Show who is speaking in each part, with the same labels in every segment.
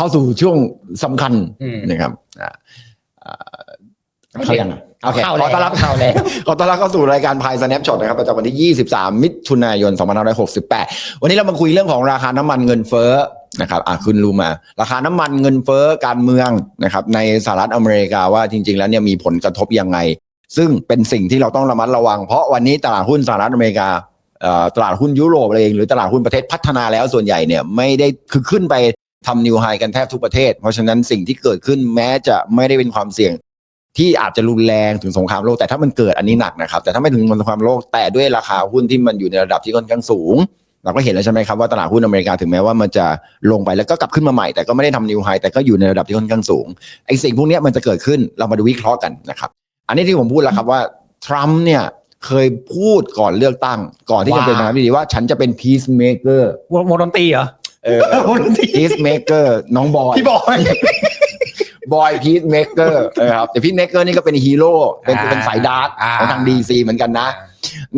Speaker 1: เข้าสู่ช่วงสำคัญ
Speaker 2: อืม
Speaker 1: นะครับอ่าอ่าเข้ายังอะโอเค
Speaker 2: เข้า
Speaker 1: ข
Speaker 2: แล้
Speaker 1: อ
Speaker 2: ว
Speaker 1: ต้อนรับ
Speaker 2: เข้าแล้ว
Speaker 1: ขอต้อนรับเข้าสู่รายการพาย Snapshot นะครับประจำวันที่ 23 มิถุนายน 2568 วันนี้เรามาคุยเรื่องของราคาน้ำมันเงินเฟ้อนะครับอะคุณรู้มา ราคาน้ำมันเงินเฟ้อการเมืองนะครับในสหรัฐอเมริกาว่าจริง ๆ แล้วเนี่ยมีผลกระทบยังไง ซึ่งเป็นสิ่งที่เราต้องระมัดระวัง เพราะวันนี้ตลาดหุ้นสหรัฐอเมริกาเอ่อตลาดหุ้นยุโรปเองหรือตลาดหุ้นประเทศพัฒนาแล้วส่วนใหญ่เนี่ยไม่ได้คือขึ้นไป ทำนิวไฮกันแทบทุกประเทศ เพราะฉะนั้นสิ่งที่เกิดขึ้นแม้จะไม่ได้เป็นความเสี่ยง ที่อาจจะรุนแรงถึงสงครามโลกแต่ถ้ามันเกิดอันนี้หนักนะครับ แต่ถ้าไม่ถึงสงครามโลกแต่ด้วยราคาหุ้นที่มันอยู่ในระดับที่ค่อนข้างสูง เราก็เห็นแล้วใช่ไหมครับว่าตลาดหุ้นอเมริกาถึงแม้ว่ามันจะลงไปแล้วก็กลับขึ้นมาใหม่แต่ก็ไม่ได้ทำนิวไฮแต่ก็อยู่ในระดับที่ค่อนข้างสูงไอ้สิ่งพวกนี้มันจะเกิดขึ้นเรามาดูวิเคราะห์กันนะครับอันนี้ที่ผมพูดแล้วครับว่าทรัมป์เนี่ยเคยพูดก่อนเลือกตั้ง ก่อนที่จะเป็นประธานาธิบดีว่าฉันจะเป็น peacemaker
Speaker 2: วงวงดนตรีเหรอ
Speaker 1: เออ
Speaker 2: วงดนตรี
Speaker 1: peacemaker น้องบอย
Speaker 2: พี่บอย
Speaker 1: บอยพีซเมเกอร์ครับแต่พีซเมเกอร์นี่ก็เป็นฮีโร่เป็น
Speaker 2: อ่า
Speaker 1: เป็นสายดาร์ก
Speaker 2: อ่า
Speaker 1: ของทางดีซีเหมือนกันนะ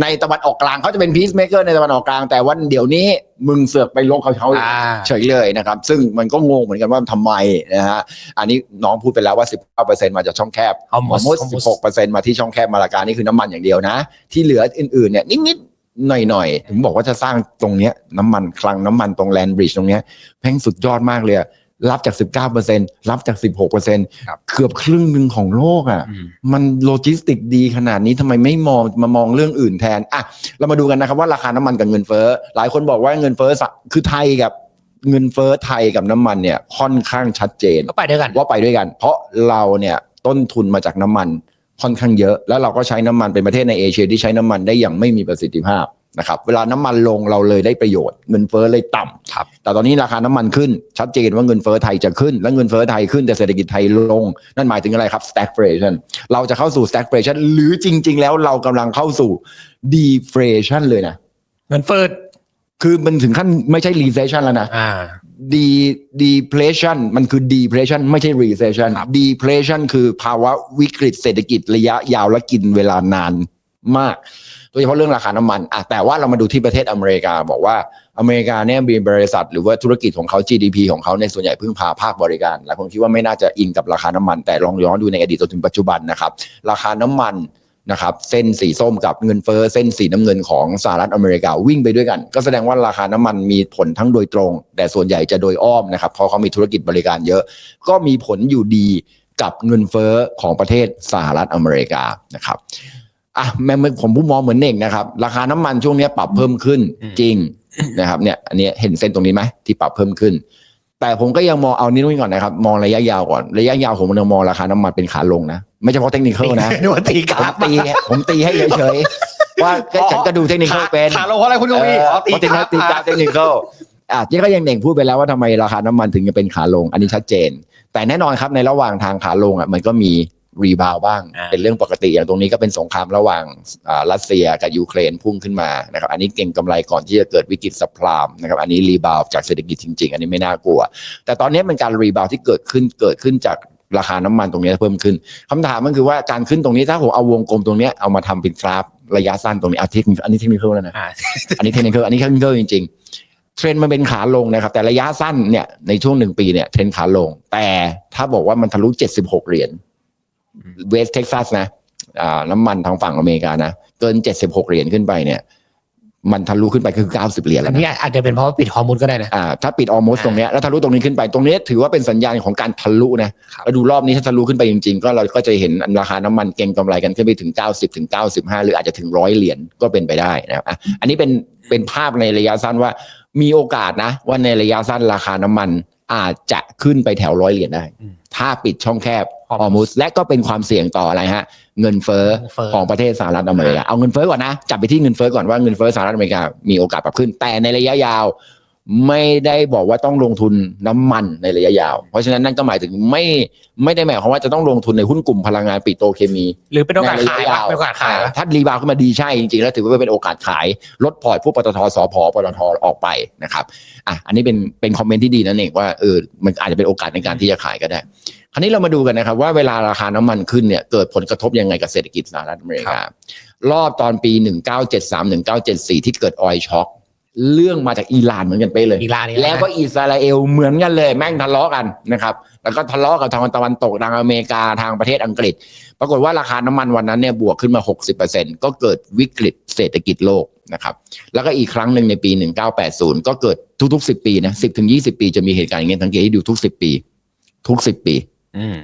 Speaker 1: ในตะวันออกกลางเขาจะเป็นพีซเมเกอร์ในตะวันออกกลาง แต่วันเดี๋ยวนี้มึงเสือกไปลบเขาเขา
Speaker 2: อ่า
Speaker 1: เฉยเลยนะครับ ซึ่งมันก็งงเหมือนกันว่าทำไมนะฮะอันนี้น้องพูดไปแล้วว่า 19%มาจากช่องแคบ
Speaker 2: Almost
Speaker 1: มด16%มาที่ช่องแคบมาลาการนี่คือน้ำมันอย่างเดียวนะ ที่เหลืออื่นๆเนี่ยนิดๆ หน่อยๆ ถึงบอกว่าจะสร้างตรงเนี้ยน้ำมันคลังน้ำมันตรงแลนบริดจ์ตรงเนี้ยแพ่งสุดยอดมากเลยอะรับจาก 19%รับจาก 16%
Speaker 2: ครับ
Speaker 1: เกือบครึ่งหนึ่งของโลกอะ
Speaker 2: อืม
Speaker 1: มันโลจิสติกดีขนาดนี้ทำไมไม่มองมามองเรื่องอื่นแทน อะ เรามาดูกันนะครับว่าราคาน้ำมันกับเงินเฟ้อ หลายคนบอกว่าเงินเฟ้อสะคือไทยกับเงินเฟ้อไทยกับน้ำมันเนี่ยค่อนข้างชัดเจน
Speaker 2: ก็ไปด้วยกัน
Speaker 1: ว่าไปด้วยกัน เพราะเราเนี่ยต้นทุนมาจากน้ำมัน ค่อนข้างเยอะ แล้วเราก็ใช้น้ำมันเป็นประเทศในเอเชียที่ใช้น้ำมันได้อย่างไม่มีประสิทธิภาพนะครับเวลาน้ำมันลงเราเลยได้ประโยชน์เงินเฟ้อเลยต่ำ
Speaker 2: ครับ
Speaker 1: แต่ตอนนี้ราคาน้ำมันขึ้น ชัดเจนว่าเงินเฟ้อไทยจะขึ้น และเงินเฟ้อไทยขึ้นแต่เศรษฐกิจไทยลง นั่นหมายถึงอะไรครับ stagflation เราจะเข้าสู่ stagflation หรือจริง ๆ แล้วเรากำลังเข้าสู่ deflation เลยนะ
Speaker 2: เงินเฟ้อ
Speaker 1: คือมันถึงขั้นไม่ใช่ recession แล้วนะ
Speaker 2: อ่า
Speaker 1: ดี deflation มันคือ depression ไม่ใช่ recession
Speaker 2: ครับ
Speaker 1: deflation คือภาวะวิกฤตเศรษฐกิจระยะยาวและกินเวลานานมาก โดยเฉพาะเรื่องราคาน้ำมันอะแต่ว่าเรามาดูที่ประเทศอเมริกา บอกว่าอเมริกาเนี่ยมีบริษัท หรือว่าธุรกิจของเขา GDP ของเขาในยส่วนใหญ่พึ่งพาภาคบริการหลายคนคิดว่าไม่น่าจะอิงกับราคาน้ำมัน แต่ลองย้อนดูในอดีตจนถึงปัจจุบันนะครับ ราคาน้ำมัน นะครับเส้นสีส้มกับเงินเฟ้อเส้นสีน้ำเงินของสหรัฐอเมริกาวิ่งไปด้วยกัน ก็แสดงว่าราคาน้ำมันมีผลทั้งโดยตรง แต่ส่วนใหญ่จะโดยอ้อมนะครับเพราะเขามีธุรกิจบริการเยอะ ก็มีผลอยู่ดีกับเงินเฟ้อของประเทศสหรัฐอเมริกานะครับอะแม่ผมผู้มองเหมือนเน่งนะครับ ราคาน้ำมันช่วงนี้ปรับเพิ่มขึ้น
Speaker 2: อืม
Speaker 1: จริงนะครับเนี่ยอันนี้เห็นเส้นตรงนี้ไหมที่ปรับเพิ่มขึ้น แต่ผมก็ยังมองเอานี้นู่นก่อนนะครับ มองระยะยาวก่อน ระยะยาวผมยังมองราคาน้ำมันเป็นขาลงนะ ไม่เฉพาะเทคนิคนะ
Speaker 2: นึกว่าตีก
Speaker 1: ผม
Speaker 2: ราฟ
Speaker 1: ตี ผมตีให้เฉยๆว่าก็ฉันก็ดูเทคนิคเป็น
Speaker 2: ขาลงเพราะอะไรคุณดู
Speaker 1: เอ
Speaker 2: พี่
Speaker 1: อ
Speaker 2: อ๋อตี
Speaker 1: เพราะตี
Speaker 2: กราฟ
Speaker 1: ตีกราฟเทคนิคอะที่ก็ยังเน่งพูดไปแล้วว่าทำไมราคาน้ำมันถึงจะเป็นขาลง อันนี้ชัดเจน แต่แน่นอนครับในระหว่างทางขาลงอะมันก็มี รีบาวบ้าง
Speaker 2: อ่า
Speaker 1: เป็นเรื่องปกติอย่างตรงนี้ก็เป็นสงครามระหว่างอ่ารัสเซียกับยูเครนพุ่งขึ้นมานะครับอันนี้เก่งกำไรก่อนที่จะเกิดวิกฤตสัพพลามนะครับอันนี้รีบาวจากเศรษฐกิจจริง ๆ อันนี้ไม่น่ากลัว แต่ตอนนี้เป็นการรีบาวที่เกิดขึ้นเกิดขึ้นจากราคาน้ำมันตรงนี้เพิ่มขึ้นคำถามมันคือว่าการขึ้นตรงนี้ถ้าผมเอาวงกลมตรงเนี้ยเอามาทำเป็นกราฟระยะสั้นตรงนี้อาทิตย์อันนี้เทคนิคแล้วนะ
Speaker 2: อ่า
Speaker 1: อันนี้เทคนิคอันนี้เทคนิคจริงๆ เทรนด์มันเป็นขาลงนะครับ แต่ระยะสั้นเนี่ยในช่วงหนึ่งปีเนี่ยเทรนด์ขาลง แต่ถ้าบอกว่ามันทะลุ 76 เหรียญ เวสเท็กซัสนะอ่าน้ำมันทางฝั่งอเมริกานะ เกิน 76 เหรียญขึ้นไปเนี่ย มันทะลุขึ้นไปคือ 90 เหรียญ
Speaker 2: อั
Speaker 1: แล้
Speaker 2: น
Speaker 1: ว
Speaker 2: นี้
Speaker 1: นะ
Speaker 2: อาจจะเป็นเพราะว่าปิดฮอร์โมนก็ได้นะ
Speaker 1: อ่าถ้าปิดออ o s t ตรงเนี้ยแล้วทะลุตรงนี้ขึ้นไปตรงนี้ถือว่าเป็นสัญญาณของการทะลุนะครับแล้วดูรอบนี้ถ้าทะลุขึ้นไปจริงๆ ก็เราก็จะเห็นราคาน้ำมันเก็งกำไรกันขึ้นไปถึง 90 ถึง 95 หรืออาจจะถึงร้อยเหรียญก็เป็นไปได้นะครับอะอันนี้เป็นเป็นภาพในระยะสั้นว่ามีโอกาสนะ ว่าในระยะสั้นราคาน้ำมันอาจจะขึ้นไปแถวร้อยเหรียญได้
Speaker 2: อืม
Speaker 1: ถ้าปิดช่องแคบ
Speaker 2: Hormuz
Speaker 1: ออมุสและก็เป็นความเสี่ยงต่ออะไรฮะเงินเฟ้อ
Speaker 2: เงินเฟ้อ
Speaker 1: ของประเทศสหรัฐอเมริกาเอาเงินเฟ้อก่อนนะ จับไปที่เงินเฟ้อก่อนว่าเงินเฟ้อสหรัฐอเมริกามีโอกาสปรับขึ้นแต่ในระยะยาว ไม่ได้บอกว่าต้องลงทุนน้ำมันในระยะยาว เพราะฉะนั้นนั่นก็หมายถึงไม่ไม่ได้หมายความว่าจะต้องลงทุนในหุ้นกลุ่มพลังงานปิโตรเคมี
Speaker 2: หรือเป็นโอกาส
Speaker 1: ในระ
Speaker 2: ขาย
Speaker 1: ยะ
Speaker 2: ปะ
Speaker 1: ยาว
Speaker 2: เป็นโอกาสขายปะ
Speaker 1: ถ้ารีบาวขึ้นมาดีใช่จริงๆแล้วถือว่าเป็นโอกาสขายลดพอร์ตพวกปตทสพปตทออกไปนะครับอะอันนี้เป็นเป็นคอมเมนต์ที่ดีนั่นเองว่าเออมันอาจจะเป็นโอกาสในการที่จะขายก็ได้ คราวนี้เรามาดูกันนะครับว่าเวลาราคาน้ำมันขึ้นเนี่ยเกิดผลกระทบยังไงกับเศรษฐกิจสหรัฐอเมริการอบตอนปี 1973 1974 ที่เกิดออยช็อค เรื่องมาจากอิหร่านเหมือนกันเป๊ะเลย
Speaker 2: อีกลานนี้
Speaker 1: แล้วก็อิสราเอลเหมือนกันเลย แม่งทะเลาะกันนะครับแล้วก็ทะเลาะกับทางตะวันตกทางอเมริกาทางประเทศอังกฤษ ปรากฏว่าราคาน้ำมันวันนั้นเนี่ยบวกขึ้นมา 60%ก็เกิดวิกฤตเศรษฐกิจโลกนะครับแล้วก็อีกครั้งหนึ่งในปี 1980 ก็เกิดทุกๆ 10 ปีนะ10ถึง20 ปีจะมีเหตุการณ์อย่างเงี้ยสังเกตให้ดูทุก 10 ปี ทุก 10 ปี
Speaker 2: อืม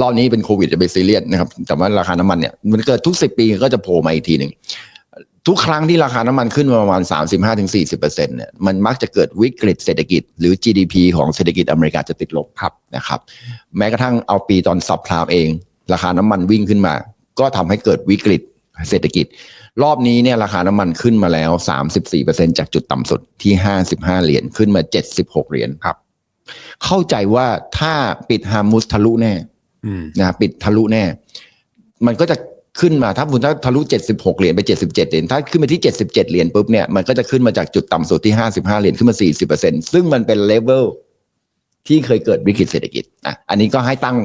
Speaker 1: รอบนี้เป็นโควิดจะไปซีเรียสนะครับ แต่ว่าราคาน้ำมันเนี่ยมันเกิดทุกสิบปีก็จะโผล่มาอีกทีหนึ่ง ทุกครั้งที่ราคาน้ำมันขึ้นมาประมาณ 35-40%เนี่ยมันมักจะเกิดวิกฤตเศรษฐกิจ หรือ GDP ของเศรษฐกิจอเมริกาจะติดลบ
Speaker 2: ครับ
Speaker 1: นะครับแม้กระทั่งเอาปีตอนซับพลามเอง ราคาน้ำมันวิ่งขึ้นมา ก็ทำให้เกิดวิกฤตเศรษฐกิจ รอบนี้เนี่ยราคาน้ำมันขึ้นมาแล้ว 34%จากจุดต่ำสุดที่ 55 เหรียญขึ้นมา 76 เหรียญ
Speaker 2: ครับ
Speaker 1: เข้าใจว่าถ้าปิดฮาร์มุสทะลุแน่
Speaker 2: อืม
Speaker 1: นะปิดทะลุแน่ มันก็จะ ขึ้นมาถ้าคุณถ้าทะลุ76เหรียญไป77เหรียญถ้าขึ้นมาที่77เหรียญปุ๊บเนี่ยมันก็จะขึ้นมาจากจุดต่ำสุดที่55เหรียญขึ้นมา40%ซึ่งมันเป็นเลเวลที่เคยเกิดวิกฤตเศรษฐกิจอะอันนี้ก็ให้ตั้ง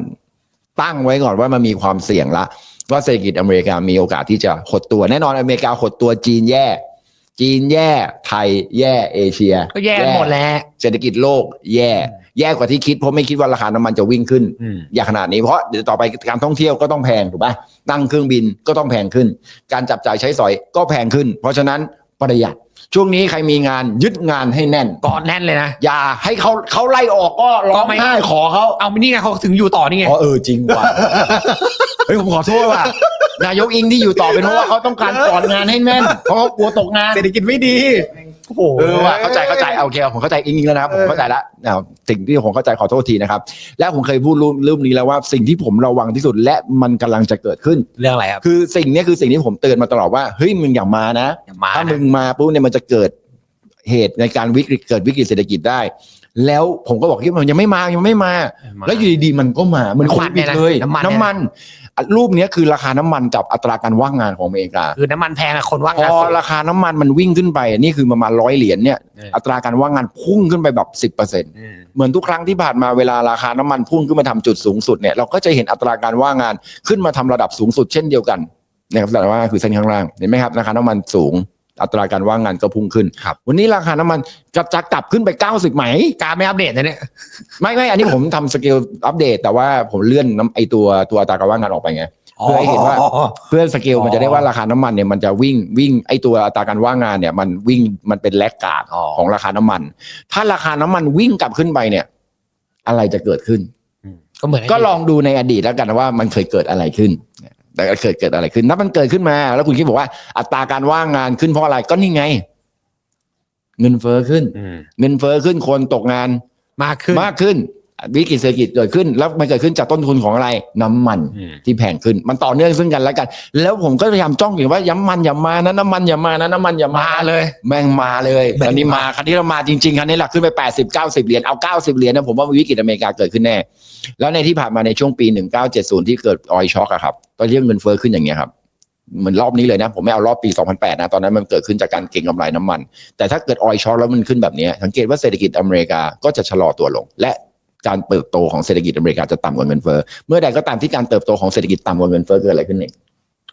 Speaker 1: ตั้งไว้ก่อนว่ามันมีความเสี่ยงละว่าเศรษฐกิจอเมริกามีโอกาสที่จะหดตัว แน่นอนอเมริกาหดตัวจีนแย่ จีนแย่ไทยแย่เอเชีย
Speaker 2: ก็แย่หมดแล้ว
Speaker 1: เศรษฐกิจโลกแย่ แย่กว่าที่คิดเพราะไม่คิดว่าราคาน้ำมันจะวิ่งขึ้น
Speaker 2: อืม
Speaker 1: อย่างขนาดนี้เพราะเดี๋ยวต่อไปการท่องเที่ยวก็ต้องแพงถูกปะนั่งเครื่องบินก็ต้องแพงขึ้น การจับจ่ายใช้สอยก็แพงขึ้น เพราะฉะนั้นประหยัด ช่วงนี้ใครมีงานยึดงานให้แน่น
Speaker 2: กอดแน่นเลยนะ
Speaker 1: อย่าให้เขาเขาไล่ออกก็ร้อง
Speaker 2: ก็ไม่
Speaker 1: ไห้ขอเขา
Speaker 2: เอานี่ไงเขาถึงอยู่ต่อนี่ไง
Speaker 1: อ๋อเออจริงว่ะเฮ้ยผมขอโทษว่ะนายกอิงที่อยู่ต่อเป็นเพราะว่าเขาต้องการกอดงานให้แน่นเพราะเขากลัวตกงาน
Speaker 2: เศรษฐกิจไม่ดี โอ้โห
Speaker 1: เออว่ะเข้าใจเข้าใจเอาโอเคผมเข้าใจอิงอิงแล้วนะครับผมเข้าใจแล้วนะสิ่งที่ผมเข้าใจขอโทษทีนะครับ และผมเคยพูดเรื่องนี้แล้วว่าสิ่งที่ผมระวังที่สุดและมันกำลังจะเกิดขึ้น
Speaker 2: เรื่องอะไรครับ
Speaker 1: คือสิ่งเนี้ยคือสิ่งที่ผมเตือนมาตลอดว่าเฮ้ยมึงอย่ามานะ
Speaker 2: อย่ามา
Speaker 1: ถ้า
Speaker 2: นะ
Speaker 1: มึงมาปุ๊บเนี่ยมันจะเกิดเหตุในการวิกฤตเกิดวิกฤตเศรษฐกิจได้ แล้วผมก็บอกที่มันยังไม่มายังไม่มา แล้วอยู่ดีๆมันก็มาเหมันโควิดเลย
Speaker 2: น้ำมันเนี่ยนะ
Speaker 1: น้ำมันอะรูปเนี้ยคือราคาน้ำมันจับอัตราการว่างงานของอเมริกา
Speaker 2: คือน้ำมันแพงอะคนว่าง
Speaker 1: พ
Speaker 2: งาน
Speaker 1: อ
Speaker 2: สูง
Speaker 1: ราคาน้ำมันมันวิ่งขึ้นไปนี่คือประมาณร้อยเหรียญเนี่ย
Speaker 2: เออ
Speaker 1: อัตราการว่างงานพุ่งขึ้นไปแบบสิบเปอร์เซ็นต์
Speaker 2: อืม
Speaker 1: เหมือนทุกครั้งที่ผ่านมาเวลาราคาน้ำมันพุ่งขึ้นมาทำจุดสูงสุดเนี่ยเราก็จะเห็นอัตราการว่างงานขึ้นมาทำระดับสูงสุดเช่นเดียวกันนะครับแต่ว่าคือเส้นข้างล่างเห็นไหมครับราคาน้ำมันสูง อัตราการว่างงานก็พุ่งขึ้น
Speaker 2: ครับ
Speaker 1: วันนี้ราคาน้ำมันจะจะกลับขึ้นไป 90 ไหม
Speaker 2: การไม่อัปเดตนะเนี่ย
Speaker 1: ไม่ไม่อันนี้ผมทำสเกลอัปเดต แต่ว่าผมเลื่อนน้ำไอตัวตัวอัตราการว่างงานออกไปไง เพื่อให้เห็นว่า เพื่อสเกลมันจะได้ว่าราคาน้ำมันเนี่ยมันจะวิ่งวิ่งไอตัวอัตราการว่างงานเนี่ย มันวิ่งมันเป็นแลกกาด
Speaker 2: อ๋อ
Speaker 1: ของราคาน้ำมัน ถ้าราคาน้ำมันวิ่งกลับขึ้นไปเนี่ย อะไรจะเกิดขึ้น
Speaker 2: อืมก็เหมือน
Speaker 1: ก็ลองดูในอดีตแล้วกันว่ามันเคยเกิดอะไรขึ้น แต่เคยเกิดอะไรขึ้นถ้ามันเกิดขึ้นมา แล้วคุณคิดบอกว่าอัตราการว่างงานขึ้นเพราะอะไรก็นี่ไง เงินเฟ้อขึ้น
Speaker 2: อืม
Speaker 1: เงินเฟ้อขึ้นคนตกงาน
Speaker 2: มากขึ้น
Speaker 1: มากขึ้นวิกฤตเศรษฐกิจเกิดขึ้น แล้วมันเกิดขึ้นจากต้นทุนของอะไร น้ำมัน
Speaker 2: อืม
Speaker 1: ที่แพงขึ้น มันต่อเนื่องซึ่งกันและกัน แล้วผมก็พยายามจ้องอยู่ว่าย้ำมันอย่ามานะน้ำมันอย่ามานะน้ำมันอย่ามา
Speaker 2: มาเลย
Speaker 1: แม่งมาเลย
Speaker 2: แม่ง
Speaker 1: ตอนนี้มาคันนี้เรามาจริงๆคันนี้หลักขึ้นไป 80 90 เหรียญเอา 90 เหรียญนะผมว่าวิกฤตอเมริกาเกิดขึ้นแน่ แล้วในที่ผ่านมาในช่วงปี 1970 ที่เกิดออยช็อคอะครับตอนเรื่องเงินเฟ้อขึ้นอย่างเงี้ยครับเหมือนรอบนี้เลยนะ ผมไม่เอารอบปี 2008 นะ ตอนนั้นมันเกิดขึ้นจากการเก็งกำไรน้ำมัน แต่ถ้าเกิดออยช็อคแล้วมันขึ้นแบบนี้ สังเกตว่าเศรษฐกิจอเมริกาก็จะชะลอตัวลง และการเติบโตของเศรษฐกิจอเมริกาจะต่ำกว่าเงินเฟ้อเมื่อใดก็ตามที่การเติบโตของเศรษฐกิจต่ำกว่าเงินเฟ้อเกิดอะไรขึ้นเอง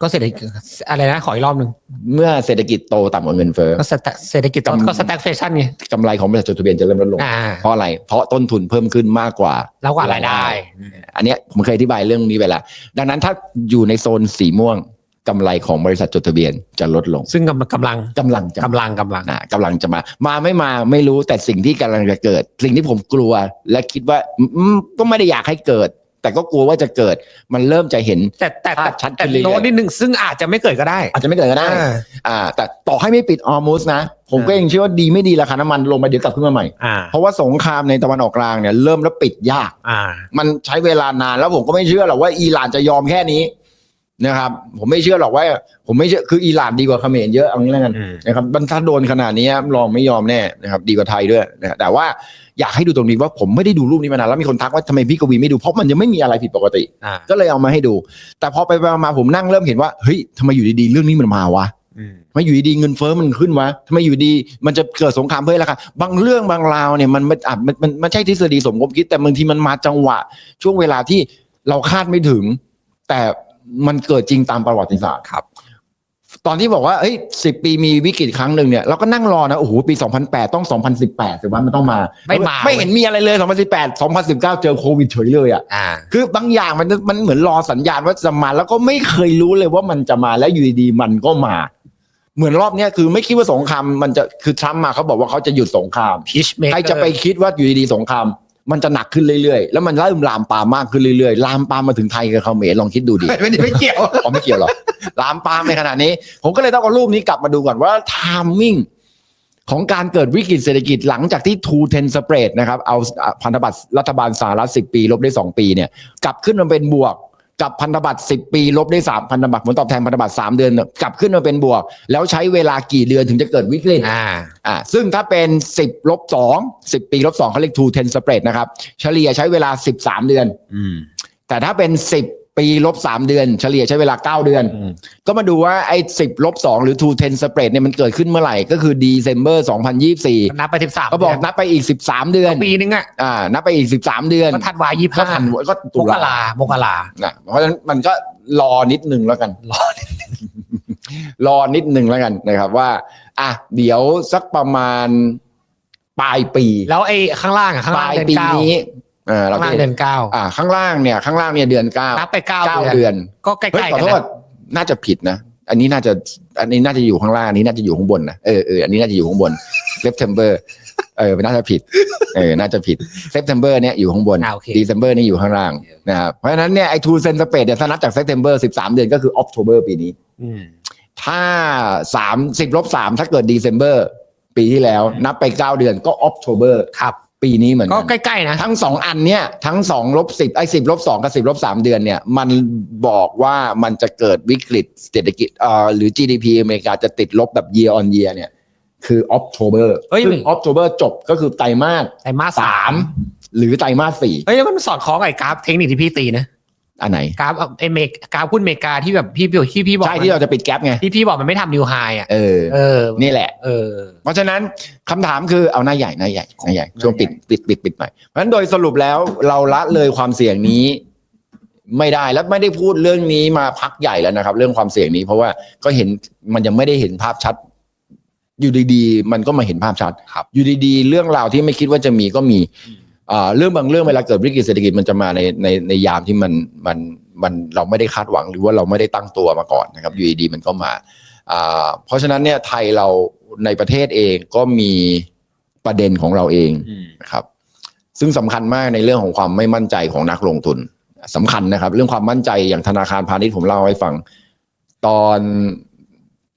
Speaker 2: ก็เศรษฐกิจอะไรนะขออีกรอบหนึ่ง
Speaker 1: เมื่อเศรษฐกิจโตต่ำกว่าเงินเฟ้อ
Speaker 2: ก็สแตเศรษฐกิจ
Speaker 1: กำ
Speaker 2: ก็สแต็กเฟชั่นไง
Speaker 1: กำไรของบริษัทจดทะเบียนจะเริ่มลดลง
Speaker 2: อ่า
Speaker 1: เพราะอะไร เพราะต้นทุนเพิ่มขึ้นมากกว่า
Speaker 2: แล้วก็รายได้
Speaker 1: อันเนี้ยผมเคยอธิบายเรื่องนี้ไปแล้วดังนั้นถ้าอยู่ในโซนสีม่วงกำไรของบริษัทจดทะเบียนจะลดลง
Speaker 2: ซึ่งกำกำลัง
Speaker 1: กำลังจะ
Speaker 2: กำลังกำลัง
Speaker 1: นะกำลังจะมา มาไม่มาไม่รู้แต่สิ่งที่กำลังจะเกิด สิ่งที่ผมกลัวและคิดว่าอืมก็ไม่ได้อยากให้เกิด แต่ก็กลัวว่าจะเกิดมันเริ่มจะเห็น
Speaker 2: แต่แต่
Speaker 1: ภา
Speaker 2: แต่
Speaker 1: พชัดขึ้
Speaker 2: แต่
Speaker 1: นเรื่อยๆ
Speaker 2: โน้ตนิดนึงซึ่งอาจจะไม่เกิดก็ได้
Speaker 1: อาจจะไม่เกิดก็ได้
Speaker 2: อ่า
Speaker 1: อ่า แต่ต่อให้ไม่ปิดออมูสนะ ผมก็ยังเชื่อว่าดีไม่ดีราคาน้ำมันลงไปเดี๋ยวกลับขึ้นมาใหม่
Speaker 2: อ่า
Speaker 1: เพราะว่าสงครามในตะวันออกกลางเนี่ยเริ่มแล้วปิดยาก
Speaker 2: อ่า
Speaker 1: มันใช้เวลานานแล้วผมก็ไม่เชื่อหรอกว่าอิหร่านจะยอมแค่นี้ นะครับ ผมไม่เชื่อหรอกว่า ผมไม่เชื่อคืออิหร่านดีกว่าเขมรเยอะเอางี้แล้วกัน
Speaker 2: อืม
Speaker 1: นะครับมันถ้าโดนขนาดนี้ลองไม่ยอมแน่นะครับ ดีกว่าไทยด้วยนะแต่ว่าอยากให้ดูตรงนี้ว่าผมไม่ได้ดูรูปนี้มานานแล้วมีคนทักว่าทำไมพี่กวีไม่ดูเพราะมันยังไม่มีอะไรผิดปกติ
Speaker 2: อ่า
Speaker 1: ก็เลยเอามาให้ดู แต่พอไปๆมาๆผมนั่งเริ่มเห็นว่าเฮ้ยทำไมอยู่ดีๆเรื่องนี้มันมาวะ
Speaker 2: อืม
Speaker 1: ทำไมอยู่ดีๆเงินเฟ้อมันขึ้นวะทำไมอยู่ดีมันจะเกิดสงครามเพื่อราคาบางเรื่องบางราวเนี่ยมันมันอะมันมันมันใช่ทฤษฎีสมคบคิดแต่บางทีมันมาจังหวะ ช่วงเวลาที่เราคาดไม่ถึง แต่ มันเกิดจริงตามประวัติศาสตร์
Speaker 2: ครับ
Speaker 1: ตอนที่บอกว่าเอ้ยสิปีมีวิกฤตครั้งหนึ่งเนี่ยเราก็นั่งรอนะโอ้โหปี 2008 ต้อง 2018สิว่ามันต้องมา
Speaker 2: ไม่มา
Speaker 1: ไม่เห็นมีอะไรเลย 2018 2019 เจอโควิดเฉยเลยอะ
Speaker 2: อ่า
Speaker 1: คือบางอย่างมันมันเหมือนรอสัญญาณว่าจะมา แล้วก็ไม่เคยรู้เลยว่ามันจะมาแล้วอยู่ดีๆมันก็มา เหมือนรอบเนี้ยคือไม่คิดว่าสงครามมันจะคือทรัมป์มาเขาบอกว่าเขาจะหยุดสงคราม
Speaker 2: พีชเม
Speaker 1: ใครจะไปคิดว่าอยู่ดีๆสงคราม มันจะหนักขึ้นเรื่อยๆ แล้วมันเริ่มลามปามมากขึ้นเรื่อยๆ ลามปามมาถึงไทยกับเขมรลองคิดดูดิ
Speaker 2: ไม่ได้ไม่เกี่ยว
Speaker 1: อ๋อไม่เกี่ยวหรอกลามปามในขนาดนี้ ผมก็เลยต้องเอารูปนี้กลับมาดูก่อนว่าไทามมิ่งของการเกิดวิกฤตเศรษฐกิจหลังจากที่ทูเทนสเปรดนะครับ เอาพันธบัตรรัฐบาลสหรัฐ10 ปี ลบได้ 2 ปีเนี่ย กลับขึ้นมาเป็นบวก กับพันธบัตร10 ปีลบได้3พันธบัตรผลตอบแทนพันธบัตร3เดือนเนี่ยกลับขึ้นมาเป็นบวก แล้วใช้เวลากี่เดือนถึงจะเกิดวิกฤต
Speaker 2: อ่า
Speaker 1: อ่าซึ่งถ้าเป็น 10ลบ2 10 ปีลบ2เขาเรียก two ten spread นะครับ เฉลี่ยใช้เวลา 13 เดือน
Speaker 2: อืม
Speaker 1: แต่ถ้าเป็น 10 ปีลบ3เดือนเฉลี่ยใช้เวลา9เดือน
Speaker 2: อืม
Speaker 1: ก็มาดูว่าไอ้10ลบ2หรือ two ten spread เนี่ยมันเกิดขึ้นเมื่อไหร่ก็คือ December 2024
Speaker 2: นับไปสิบสาม
Speaker 1: ก็บอกนับไปอีก13เดือน
Speaker 2: ปีนึงอะ
Speaker 1: อ่านับไปอีก13เดือน
Speaker 2: ก็ธันวายี่
Speaker 1: ก็
Speaker 2: ห้า
Speaker 1: ทันก็
Speaker 2: ม
Speaker 1: ตุ
Speaker 2: ก
Speaker 1: ลา
Speaker 2: ลามกรา
Speaker 1: นะเพราะฉะนั้นมันก็รอนิดนึงแล้วกัน
Speaker 2: รอ
Speaker 1: รอนิดนึงแล้วกันนะครับว่า อะเดี๋ยวสักประมาณปลายปี
Speaker 2: แล้วไอ้ข้างล่างอะข้าง
Speaker 1: ป
Speaker 2: ล่าง
Speaker 1: ลาย
Speaker 2: เดือน
Speaker 1: ปี
Speaker 2: เก้า
Speaker 1: นี้เออเรา
Speaker 2: ข้าง
Speaker 1: จะ
Speaker 2: ล่าง
Speaker 1: เห็
Speaker 2: เดือนนเก้า
Speaker 1: อ่า ข้างล่างเนี่ย ข้างล่างเนี่ยเดือนเก้า
Speaker 2: นับไปเก้า
Speaker 1: เก้า
Speaker 2: เดือน
Speaker 1: เดือน
Speaker 2: ก็ใกล้
Speaker 1: เฮ้ย
Speaker 2: ๆ
Speaker 1: ขอ
Speaker 2: กัน
Speaker 1: โท
Speaker 2: นะ
Speaker 1: ษน่าจะผิดนะ อันนี้น่าจะ อันนี้น่าจะอยู่ข้างล่างอันนี้น่าจะอยู่ข้างบนนะเออเอออันนี้น่าจะอยู่ข้างบน September เออน่าจะผิดเออน่าจะผิด September เนี่ยอยู่ข้างบน
Speaker 2: อ่าโอเค
Speaker 1: December นี่อยู่ข้างล่างนะครับเพราะฉะนั้นเนี่ยไอ้ two cent spread เนี่ยถ้านับจาก September 13 เดือนก็คือ October ปีนี้
Speaker 2: อืม
Speaker 1: ถ้าสามสิบลบสามถ้าเกิด December ปีที่แล้ว นับไป 9 เดือนก็ October
Speaker 2: ครับ
Speaker 1: ปีนี้เหมือน
Speaker 2: ก็
Speaker 1: กัน
Speaker 2: ใกล้ๆนะ
Speaker 1: ทั้งสองอันเนี่ยทั้งสองลบสิบไอ้สิบลบสองกับสิบลบสามเดือนเนี่ยมันบอกว่ามันจะเกิดวิกฤตเศรษฐกิจเอ่อหรือ GDP อเมริกาจะติดลบแบบ year on year เนี่ย คือ October
Speaker 2: เฮ้ย
Speaker 1: ซึ่ง October จบก็คือไตรมาส
Speaker 2: ไอ้มาส
Speaker 1: สา
Speaker 2: สามม
Speaker 1: หรือไตรมาสสี่
Speaker 2: เฮ้ยแล้วมันสอดคล้องกับไอ้กราฟเทคนิคที่พี่ตีนะ
Speaker 1: อันไหน
Speaker 2: กราฟไอ้เมกกราฟหุ้นอเมริกาที่แบบพี่พี่ที่พี่บอก
Speaker 1: ใช่ที่เราจะปิดแก๊ปไง
Speaker 2: ที่พี่บอกมันไม่ทำนิวไฮอะ
Speaker 1: เออ
Speaker 2: เออ
Speaker 1: นี่แหละ
Speaker 2: เออ
Speaker 1: เพราะฉะนั้นคำถามคือเอาหน้าใหญ่หน้าใหญ่หน้าใหญ่ช่วงปิดปิดปิดปิดใหม่เพราะฉะนั้นโดยสรุปแล้วเราละเลยความเสี่ยงนี้ ไม่ได้แล้วไม่ได้พูดเรื่องนี้มาพักใหญ่แล้วนะครับ เรื่องความเสี่ยงนี้เพราะว่าก็เห็นมันยังไม่ได้เห็นภาพชัด อยู่ดีๆ มันก็มาเห็นภาพชัด
Speaker 2: ครับ
Speaker 1: อยู่ดีๆ เรื่องราวที่ไม่คิดว่าจะมีก็มีอ่า เรื่องบางเรื่องเวลาเกิดวิกฤตเศรษฐกิจมันจะมาในในในยามที่มันมันมันเราไม่ได้คาดหวังหรือว่าเราไม่ได้ตั้งตัวมาก่อนนะครับอยู่ดีๆมันก็มาเพราะฉะนั้นเนี่ยไทยเราในประเทศเองก็มีประเด็นของเราเองนะครับ ซึ่งสำคัญมากในเรื่องของความไม่มั่นใจของนักลงทุนสำคัญนะครับ เรื่องความมั่นใจอย่างธนาคารพาณิชย์ผมเล่าให้ฟัง ตอน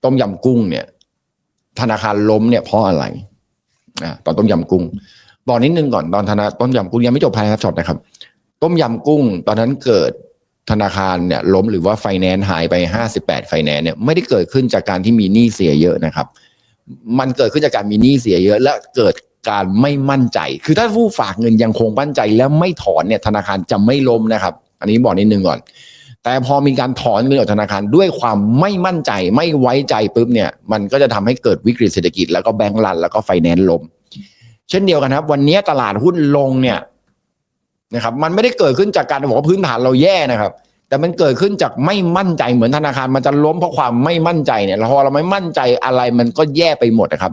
Speaker 1: ต้มยำกุ้งเนี่ย ธนาคารล้มเนี่ยเพราะอะไรอ่าตอนต้มยำกุ้ง บอกนิดนึงก่อนตอนธนาต้มยำกุ้งยังไม่จบภายในช็อตนะครับ ต้มยำกุ้ง ตอนนั้นเกิดธนาคารเนี่ยล้มหรือว่าไฟแนนซ์หายไปห้าสิบแปดไฟแนนซ์เนี่ยไม่ได้เกิดขึ้นจากการที่มีหนี้เสียเยอะนะครับ มันเกิดขึ้นจากการมีหนี้เสียเยอะ และเกิดการไม่มั่นใจ คือถ้าผู้ฝากเงินยังคงมั่นใจแล้วไม่ถอนเนี่ยธนาคารจะไม่ล้มนะครับ อันนี้บอกนิดนึงก่อน แต่พอมีการถอนเงินออกจากธนาคารด้วยความไม่มั่นใจไม่ไว้ใจปุ๊บเนี่ยมันก็จะทำให้เกิดวิกฤตเศรษฐกิจแล้วก็แบงก์รันแล้วก็ไฟแนนซ์ล้ม เช่นเดียวกันครับ วันนี้ตลาดหุ้นลงเนี่ยนะครับ มันไม่ได้เกิดขึ้นจากการบอกว่าพื้นฐานเราแย่นะครับ แต่มันเกิดขึ้นจากไม่มั่นใจเหมือนธนาคารมันจะล้มเพราะความไม่มั่นใจเนี่ยพอเราไม่มั่นใจอะไรมันก็แย่ไปหมดนะครับ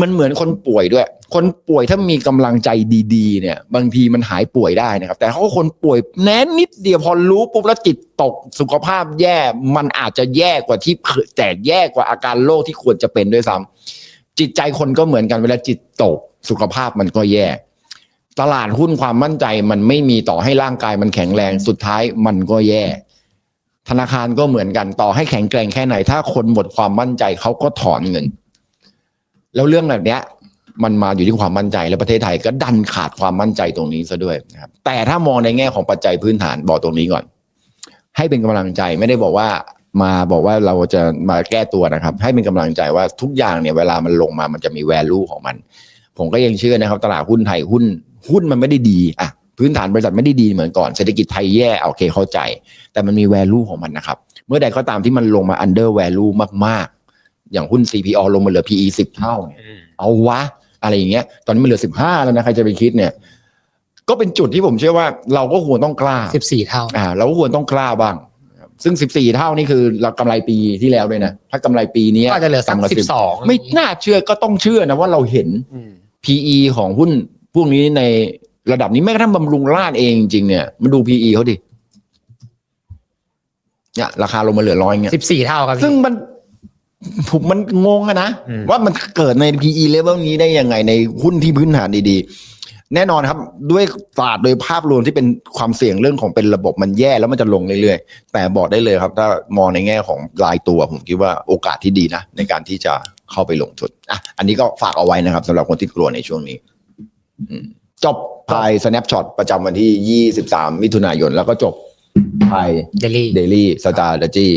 Speaker 1: มันเหมือนคนป่วยด้วย คนป่วยถ้ามีกำลังใจดี ๆ เนี่ย บางทีมันหายป่วยได้นะครับ แต่เขาคนป่วยแน้นนิดเดียวพอรู้ปุ๊บแล้วจิตตกสุขภาพแย่มันอาจจะแย่กว่าที่แต่แย่กว่าอาการโรคที่ควรจะเป็นด้วยซ้ำ จิตใจคนก็เหมือนกันเวลาจิตตกสุขภาพมันก็แย่ ตลาดหุ้นความมั่นใจมันไม่มีต่อให้ร่างกายมันแข็งแรงสุดท้ายมันก็แย่ ธนาคารก็เหมือนกันต่อให้แข็งแกร่งแค่ไหน ถ้าคนหมดความมั่นใจเขาก็ถอนเงิน แล้วเรื่องแบบเนี้ย มันมาอยู่ที่ความมั่นใจและประเทศไทยก็ดันขาดความมั่นใจตรงนี้ซะด้วยนะครับแต่ถ้ามองในแง่ของปัจจัยพื้นฐานบอกตรงนี้ก่อน ให้เป็นกำลังใจไม่ได้บอกว่า มาบอกว่าเราจะมาแก้ตัวนะครับ ให้เป็นกำลังใจว่าทุกอย่างเนี่ยเวลามันลงมามันจะมี value ของมัน ผมก็ยังเชื่อนะครับ ตลาดหุ้นไทยหุ้นหุ้นมันไม่ได้ดีอะพื้นฐานบริษัทไม่ได้ดีเหมือนก่อนเศรษฐกิจไทยแย่โอเคเข้าใจ แต่มันมี value ของมันนะครับ เมื่อใดก็ตามที่มันลงมา under value มากๆ อย่างหุ้น CPO ลงมาเหลือ PE 10เท่าเนี่ยเอาวะ อะไรอย่างเงี้ย ตอนนี้มันเหลือ15แล้วนะใครจะไปคิดเนี่ย ก็เป็นจุดที่ผมเชื่อว่า เราก็ควรต้องกล้า
Speaker 2: สิบสี่เท่า
Speaker 1: อ่าเราก็ควรต้องกล้าบ้างนะครับ ซึ่ง 14 เท่านี่คือเรากำไรปีที่แล้วด้วยนะ ถ้ากำไรปีนี้
Speaker 2: ก็อาจจะเหลือสัก
Speaker 1: ต่ำว่า
Speaker 2: สิบสอง
Speaker 1: ไม่น่าเชื่อก็ต้องเชื่อนะว่าเราเห็น PE ของหุ้นพวกนี้ในระดับนี้แม้กระทั่งบำรุงราชเองจริงๆเนี่ยมาดู PE เขาดิเนี่ยราคาลงมาเหลือร้อยเงี้ย
Speaker 2: สิบสี่เท่าครับพี่
Speaker 1: ซึ่งมันผมมันงงอะนะ
Speaker 2: อืม
Speaker 1: ว่ามันเกิดใน PE level นี้ได้ยังไงในหุ้นที่พื้นฐานดีๆ แน่นอนครับด้วยศาสตร์โดยภาพรวมที่เป็นความเสี่ยงเรื่องของเป็นระบบมันแย่แล้วมันจะลงเรื่อยๆ แต่บอกได้เลยครับ ถ้ามองในแง่ของรายตัวผมคิดว่าโอกาสที่ดีนะ ในการที่จะเข้าไปลงทุนอะอันนี้ก็ฝากเอาไว้นะครับสำหรับคนที่กลัวในช่วงนี้อืมจบภาย snapshot ประจำวันที่ 23 มิถุนายน แล้วก็จบภาย
Speaker 2: เดลี่
Speaker 1: daily strategy